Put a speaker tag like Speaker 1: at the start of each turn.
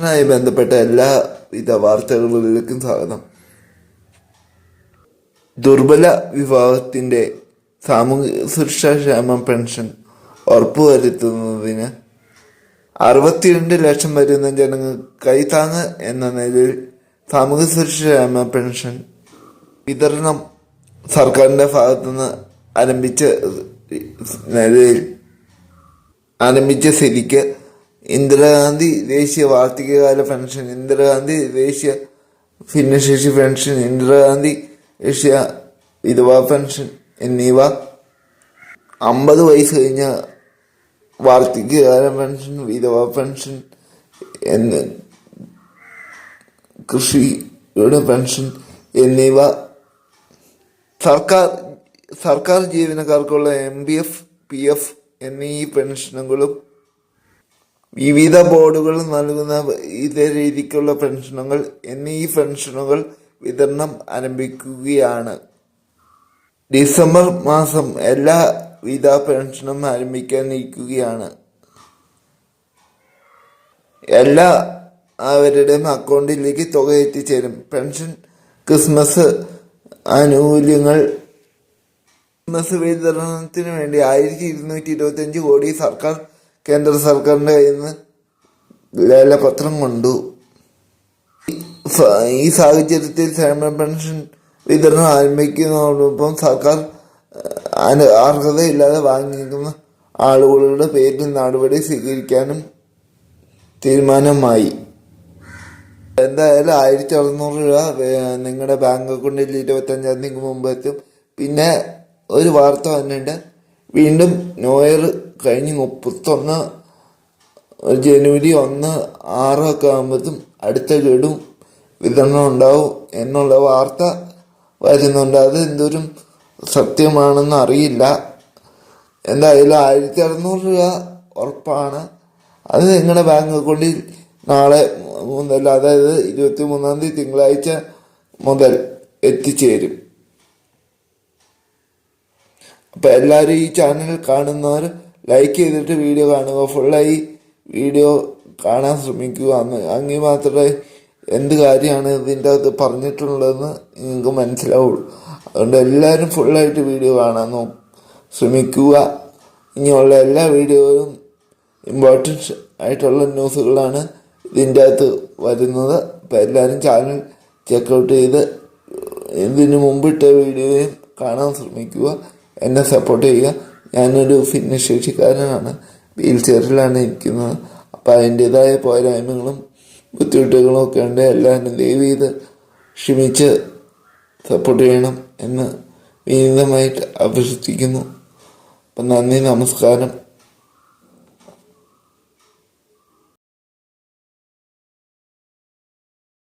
Speaker 1: ായി ബന്ധപ്പെട്ട എല്ലാ എല്ലാവിധ വാർത്തകളിലേക്കും സ്വാഗതം ദുർബല വിഭാഗത്തിന്റെ സാമൂഹിക സുരക്ഷാ ക്ഷേമ പെൻഷൻ ഉറപ്പുവരുത്തുന്നതിന് അറുപത്തിരണ്ട് ലക്ഷം വരുന്ന ജനങ്ങൾ കൈത്താങ്ങ് എന്ന നിലയിൽ സാമൂഹിക സുരക്ഷാ ക്ഷേമ പെൻഷൻ വിതരണം സർക്കാരിന്റെ ഭാഗത്തുനിന്ന് ആരംഭിച്ച നിലയിൽ ആരംഭിച്ച സ്ഥിതിക്ക് ഇന്ദിരാഗാന്ധി ദേശീയ വാർഷികകാല പെൻഷൻ ഇന്ദിരാഗാന്ധി ദേശീയ ഭിന്നശേഷി പെൻഷൻ ഇന്ദിരാഗാന്ധി ദേശീയ വിധവാ പെൻഷൻ എന്നിവ അമ്പത് വയസ്സ് കഴിഞ്ഞ വാർഷികകാല പെൻഷൻ വിധവാ പെൻഷൻ എന്ന് കൃഷിയുടെ പെൻഷൻ എന്നിവ സർക്കാർ സർക്കാർ ജീവനക്കാർക്കുള്ള M B F P F എന്നീ പെൻഷനുകളും വിവിധ ബോർഡുകൾ നൽകുന്ന ഇതേ രീതിക്കുള്ള പെൻഷനുകൾ എന്നീ പെൻഷനുകൾ വിതരണം ആരംഭിക്കുകയാണ്. ഡിസംബർ മാസം എല്ലാ വിധ പെൻഷനും ആരംഭിക്കാനിരിക്കുകയാണ്. എല്ലാ അവരുടെയും അക്കൗണ്ടിലേക്ക് തുക എത്തിച്ചേരും. പെൻഷൻ ക്രിസ്മസ് ആനുകൂല്യങ്ങൾ ക്രിസ്മസ് വിതരണത്തിന് വേണ്ടി ആയിരത്തി ഇരുന്നൂറ്റി ഇരുപത്തി അഞ്ച് കോടി സർക്കാർ കേന്ദ്ര സർക്കാരിന്റെ കയ്യിൽ നിന്ന് ലേലപത്രം കൊണ്ടു. ഈ സാഹചര്യത്തിൽ ക്ഷേമ പെൻഷൻ വിതരണം ആരംഭിക്കുന്നതോടൊപ്പം സർക്കാർ അർഹതയില്ലാതെ വാങ്ങിക്കുന്ന ആളുകളുടെ പേരിൽ നടപടി സ്വീകരിക്കാനും തീരുമാനമായി. എന്തായാലും ആയിരത്തി അറുന്നൂറ് രൂപ നിങ്ങളുടെ ബാങ്ക് അക്കൗണ്ടിൽ ഇരുപത്തഞ്ചാം തീയതിക്ക് മുമ്പ് എത്തും. പിന്നെ ഒരു വാർത്ത വന്നിട്ടുണ്ട്. വീണ്ടും ന്യൂ ഇയർ കഴിഞ്ഞ് മുപ്പത്തൊന്ന് ജനുവരി ഒന്ന് ആറൊക്കെ ആകുമ്പോഴും അടുത്ത ഗഡും വിതരണം ഉണ്ടാവും എന്നുള്ള വാർത്ത വരുന്നുണ്ട്. അത് എന്തോരം സത്യമാണെന്ന് അറിയില്ല. എന്തായാലും ആയിരത്തി അറുന്നൂറ് രൂപ ഉറപ്പാണ്. അത് നിങ്ങളുടെ ബാങ്ക് അക്കൗണ്ടിൽ നാളെ മുതൽ അതായത് ഇരുപത്തി മൂന്നാം തീയതി തിങ്കളാഴ്ച മുതൽ എത്തിച്ചേരും. അപ്പം എല്ലാവരും ഈ ചാനൽ കാണുന്നവർ ലൈക്ക് ചെയ്തിട്ട് വീഡിയോ കാണുക. ഫുള്ളായി വീഡിയോ കാണാൻ ശ്രമിക്കുക. അങ്ങി മാത്രമേ എന്ത് കാര്യമാണ് ഇതിന്റെ അകത്ത് പറഞ്ഞിട്ടുള്ളതെന്ന് നിങ്ങൾക്ക് മനസ്സിലാവുള്ളൂ. അതുകൊണ്ട് എല്ലാവരും ഫുള്ളായിട്ട് വീഡിയോ കാണാൻ ശ്രമിക്കുക. ഇനിയുള്ള എല്ലാ വീഡിയോയും ഇമ്പോർട്ടൻസ് ആയിട്ടുള്ള ന്യൂസുകളാണ് ഇതിന്റെ അകത്ത് വരുന്നത്. അപ്പോൾ എല്ലാവരും ചാനൽ ചെക്കൗട്ട് ചെയ്ത് ഇതിന് മുമ്പിട്ട വീഡിയോയും കാണാൻ ശ്രമിക്കുക. എന്നെ സപ്പോർട്ട് ചെയ്യുക. ഞാനൊരു ഭിന്നശേഷിക്കാരനാണ് വീൽ ചെയറിലാണ് ഇരിക്കുന്നത്. അപ്പോൾ അതിന്റെതായ പോരായ്മകളും ബുദ്ധിമുട്ടുകളും ഒക്കെ ഉണ്ട്. എല്ലാവരും ദയവ് ചെയ്ത് ക്ഷമിച്ച് സപ്പോർട്ട് ചെയ്യണം എന്ന് വിനീതമായിട്ട് അഭ്യർത്ഥിക്കുന്നു. അപ്പം നന്ദി നമസ്കാരം.